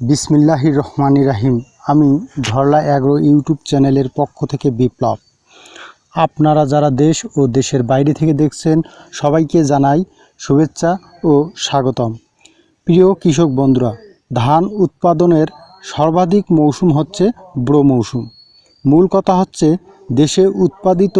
বিসমিল্লাহির রহমানি রাহিম। আমি Dharla agro YouTube চ্যানেলের পক্ষ থেকে বিপ্লব। আপনারা যারা দেশ ও দেশের বাইরে থেকে দেখছেন, সবাইকে জানাই শুভেচ্ছা ও স্বাগতম। প্রিয় কৃষক বন্ধুরা, ধান উৎপাদনের সর্বাধিক মৌসুম হচ্ছে ব্রো মৌসুম। মূল কথা হচ্ছে, দেশে উৎপাদিত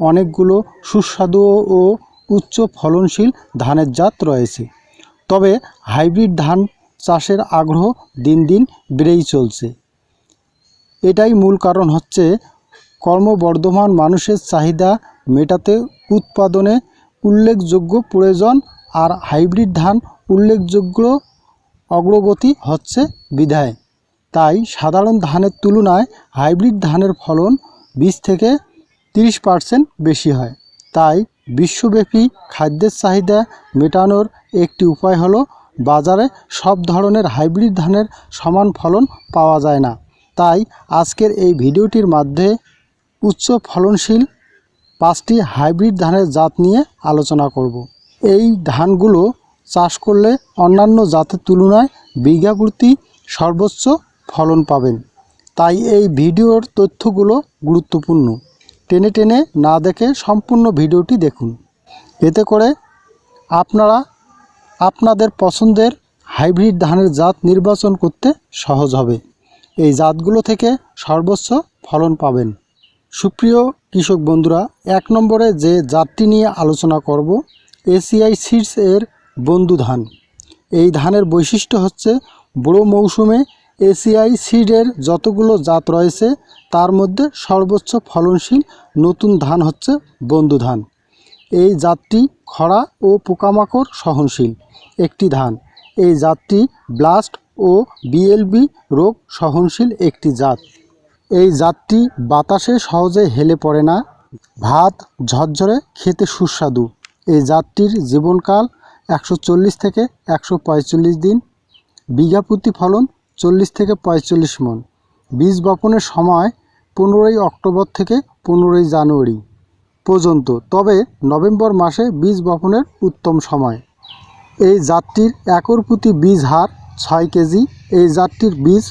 অনেকগুলো সুস্বাদু ও উচ্চ ফলনশীল ধানের জাত রয়েছে। তবে হাইব্রিড ধান চাষের আগ্রহ দিন দিন বেড়েই চলছে। এটাই মূল কারণ হচ্ছে কর্মবর্ধমান মানুষের চাহিদা মেটাতে উৎপাদনে উল্লেখযোগ্য প্রয়োজন আর হাইব্রিড ধান উল্লেখযোগ্য অগ্রগতি হচ্ছে বিধায়। তাই সাধারণ ধানের তুলনায় হাইব্রিড ধানের ফলন বিশ থেকে তিরিশ পার্সেন্ট বেশি হয়। তাই বিশ্বব্যাপী খাদ্যের চাহিদা মেটানোর একটি উপায় হলো, বাজারে সব ধরনের হাইব্রিড ধানের সমান ফলন পাওয়া যায় না। তাই আজকের এই ভিডিওটির মাধ্যমে উচ্চ ফলনশীল পাঁচটি হাইব্রিড ধানের জাত নিয়ে আলোচনা করব। এই ধানগুলো চাষ করলে অন্যান্য জাতের তুলনায় বিঘা প্রতি সর্বোচ্চ ফলন পাবেন। তাই এই ভিডিওর তথ্যগুলো গুরুত্বপূর্ণ। টেনে টেনে না দেখে সম্পূর্ণ ভিডিওটি দেখুন। এতে করে আপনারা আপনাদের পছন্দের হাইব্রিড ধানের জাত নির্বাচন করতে সহজ হবে। এই জাতগুলো থেকে সর্বোচ্চ ফলন পাবেন। সুপ্রিয় কৃষক বন্ধুরা, এক নম্বরে যে জাতটি নিয়ে আলোচনা করব, এসিআই সিডস এর বন্ধু ধান। এই ধানের বৈশিষ্ট্য হচ্ছে, বুড়ো মৌসুমে এসিআই সিডের যতগুলো জাত রয়েছে, তার মধ্যে সর্বোচ্চ ফলনশীল নতুন ধান হচ্ছে বন্ধু ধান। এই জাতটি খরা ও পোকামাকড় সহনশীল একটি ধান। এই জাতটি ব্লাস্ট ও বিএলবি রোগ সহনশীল একটি জাত। এই জাতটি বাতাসে সহজে হেলে পড়ে না, ভাত ঝরঝরে খেতে সুস্বাদু। এই জাতটির জীবনকাল একশো চল্লিশ থেকে একশো পঁয়তাল্লিশ দিন। বিঘা প্রতি ফলন চল্লিশ থেকে পঁয়তাল্লিশ মন। বীজ বপনের সময় পনেরোই অক্টোবর থেকে পনেরোই জানুয়ারি পর্যন্ত, তবে নভেম্বর মাসে বীজ বপনের উত্তম সময়। এই জাতটির একর প্রতি বীজ হার ছয় কেজি। এই জাতটির বীজ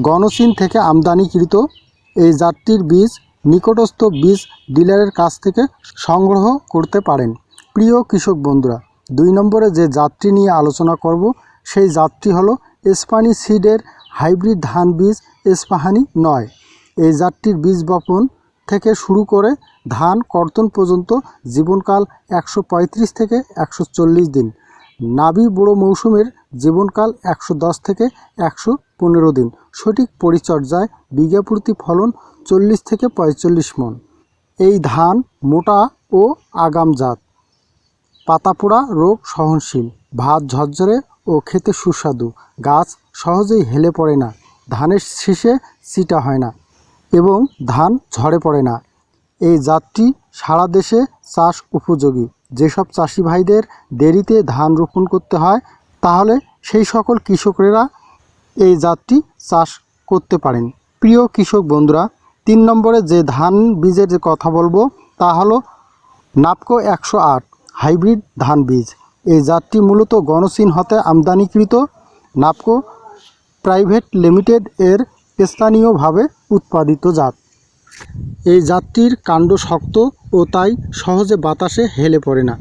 গণচীন থেকে আমদানিকৃত। এই জাতটির বীজ নিকটস্থ বীজ ডিলারের কাছ থেকে সংগ্রহ করতে পারেন। প্রিয় কৃষক বন্ধুরা, দুই নম্বরে যে জাতটি নিয়ে আলোচনা করব, সেই জাতটি হলো স্পানি সিডের হাইব্রিড ধান বীজ এসপাহানি নয়। এই জাতটির বীজ বপন থেকে শুরু করে ধান কর্তন পর্যন্ত জীবনকাল একশো পঁয়ত্রিশ থেকে একশো চল্লিশ দিন। নাবি বুড়ো মৌসুমের জীবনকাল একশো দশ থেকে একশো পনেরো দিন। সঠিক পরিচর্যায় বিঘা প্রতি ফলন চল্লিশ থেকে পঁয়তাল্লিশ মন। এই ধান মোটা ও আগাম জাত। পাতাপোড়া রোগ সহনশীল। ভাত ঝরঝরে ও খেতে সুস্বাদু। গাছ সহজেই হেলে পড়ে না। ধানের শীষে চিটা হয় না এবং ধান ঝরে পড়ে না। এই জাতটি সারা দেশে চাষ উপযোগী। যেসব চাষি ভাইদের দেরিতে ধান রোপণ করতে হয়, তাহলে সেই সকল কৃষকরা এই জাতটি চাষ করতে পারেন। প্রিয় কৃষক বন্ধুরা, তিন নম্বরে যে ধান বীজের যে কথা বলব, তা হলো নাপকো একশো আট হাইব্রিড ধান বীজ। এই জাতটি মূলত গণচীন হতে আমদানিকৃত নাপকো প্রাইভেট লিমিটেড এর স্থানীয়ভাবে উৎপাদিত জাত। এই জাতটির কাণ্ড শক্ত ও তাই সহজে বাতাসে হেলে পড়ে না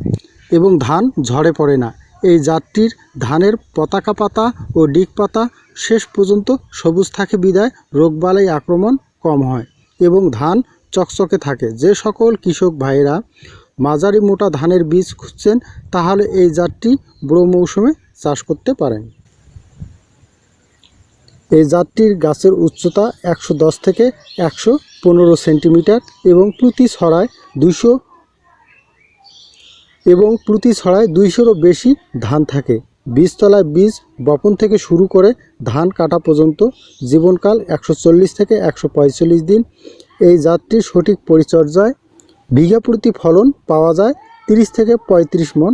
এবং ধান ঝরে পড়ে না। এই জাতটির ধানের পতাকা পাতা ও ডিগ পাতা শেষ পর্যন্ত সবুজ থাকে বিদায় রোগবালাই আক্রমণ কম হয় এবং ধান চকচকে থাকে। যে সকল কৃষক ভাইয়েরা মাঝারি মোটা ধানের বীজ খুঁজছেন, তাহলে এই জাতটি বুড়ো মৌসুমে চাষ করতে পারেন। এই জাতটির গাছের উচ্চতা একশো দশ থেকে একশো পনেরো সেন্টিমিটার এবং প্রতি ছড়ায় দুইশো এবং প্রতি ছড়ায় দুইশোরও বেশি ধান থাকে। বীজতলায় বীজ বপন থেকে শুরু করে ধান কাটা পর্যন্ত জীবনকাল একশো চল্লিশ থেকে একশো পঁয়তাল্লিশ দিন। এই জাতটির সঠিক পরিচর্যায় বিঘা প্রতি ফলন পাওয়া যায় তিরিশ থেকে পঁয়ত্রিশ মন।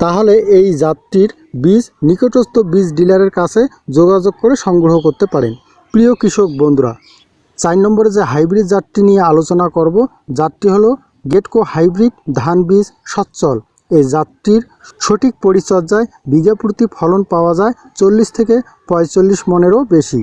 তাহলে এই জাতটির বীজ, নিকটস্থ বীজ ডিলারের কাছে যোগাযোগ করে সংগ্রহ করতে পারেন। প্রিয় কৃষক বন্ধুরা, চার নম্বরে যে হাইব্রিড জাতটি নিয়ে আলোচনা করব, জাতটি হলো গেটকো হাইব্রিড ধান বীজ সচ্ছল। এই জাতটির সঠিক পরিচর্যায় বিঘা প্রতি ফলন পাওয়া যায় চল্লিশ থেকে পঁয়তাল্লিশ মনেরও বেশি।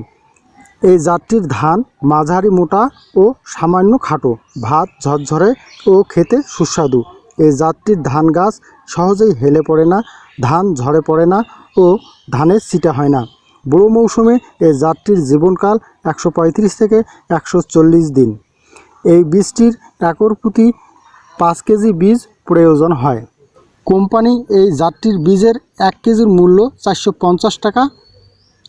এই জাতটির ধান মাঝারি মোটা ও সামান্য খাটো, ভাত ঝরঝরে ও খেতে সুস্বাদু। এই জাতটির ধান গাছ সহজেই হেলে পড়ে না, ধান ঝরে পড়ে না ও ধানের সিটা হয় না। বুড়ো মৌসুমে এই জাতটির জীবনকাল একশো পঁয়ত্রিশ থেকে একশো চল্লিশ দিন। এই বীজটির একর প্রতি পাঁচ কেজি বীজ প্রয়োজন হয়। কোম্পানি এই জাতটির বীজের এক কেজির মূল্য চারশো পঞ্চাশ টাকা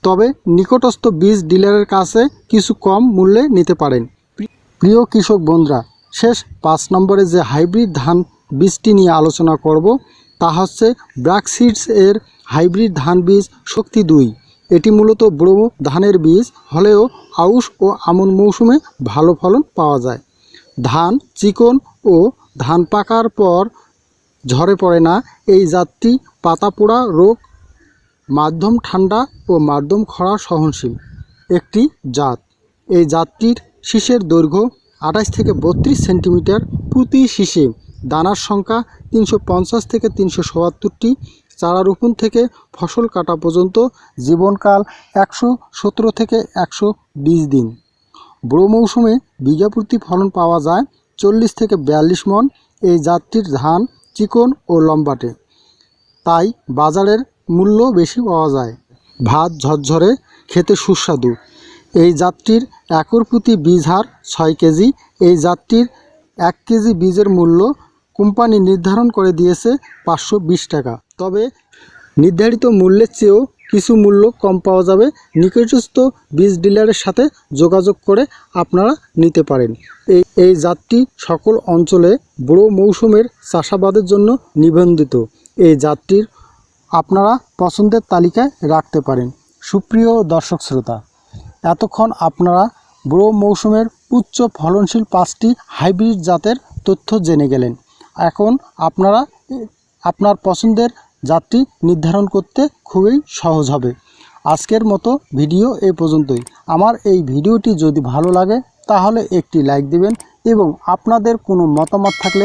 তবে নিকটস্থ বীজ ডিলারের কাছে কিছু কম মূল্যে নিতে পারেন। প্রিয় কৃষক বন্ধুরা, শেষ পাঁচ নম্বরে যে হাইব্রিড ধান বীজটি নিয়ে আলোচনা করব, তা হচ্ছে ব্র্যাক সিডস এর হাইব্রিড ধান বীজ শক্তি দুই। এটি মূলত ব্রহ্ম ধানের বীজ, হলেও আউশ ও আমন মৌসুমে ভালো ফলন পাওয়া যায়। ধান চিকন ও ধান পাকার পর ঝরে পড়ে না, এই জাতটি পাতা পোড়া রোগ মাধ্যম ঠান্ডা ও মাধ্যম খরা সহনশীল একটি জাত। এই জাতটির শীষের দৈর্ঘ্য আঠাশ থেকে বত্রিশ সেন্টিমিটার। প্রতি শীষে দানার সংখ্যা তিনশো পঞ্চাশ থেকে তিনশো সত্তরটি। চারা রোপণ থেকে ফসল কাটা পর্যন্ত জীবনকাল একশো সতেরো থেকে একশো বিশ দিন। বুড়ো মৌসুমে বিঘা প্রতি ফলন পাওয়া যায় চল্লিশ থেকে বিয়াল্লিশ মন। এই জাতটির ধান, চিকন ও লম্বাটে। তাই বাজারের মূল্য বেশি পাওয়া যায়। ভাত ঝরঝরে, খেতে সুস্বাদু। এই জাতটির একর প্রতি বীজ হার ছয় কেজি। এই জাতটির এক কেজি বীজের মূল্য কোম্পানি নির্ধারণ করে দিয়েছে পাঁচশো বিশ টাকা। তবে নির্ধারিত মূল্যের চেয়েও কিছু মূল্য কম পাওয়া যাবে। নিকটস্থ বীজ ডিলারের সাথে যোগাযোগ করে আপনারা নিতে পারেন। এই এই জাতটি সকল অঞ্চলে বুড়ো মৌসুমের চাষাবাদের জন্য নিবন্ধিত। এই জাতটির আপনারা পছন্দের তালিকায় রাখতে পারেন। সুপ্রিয় দর্শক শ্রোতা, এতক্ষণ আপনারা বুড়ো মৌসুমের উচ্চ ফলনশীল পাঁচটি হাইব্রিড জাতের তথ্য জেনে গেলেন। এখন আপনারা আপনার পছন্দের জাতটি নির্ধারণ করতে খুবই সহজ হবে। আজকের মতো ভিডিও এ পর্যন্তই। আমার এই ভিডিওটি যদি ভালো লাগে, তাহলে একটি লাইক দিবেন এবং আপনাদের কোনো মতামত থাকলে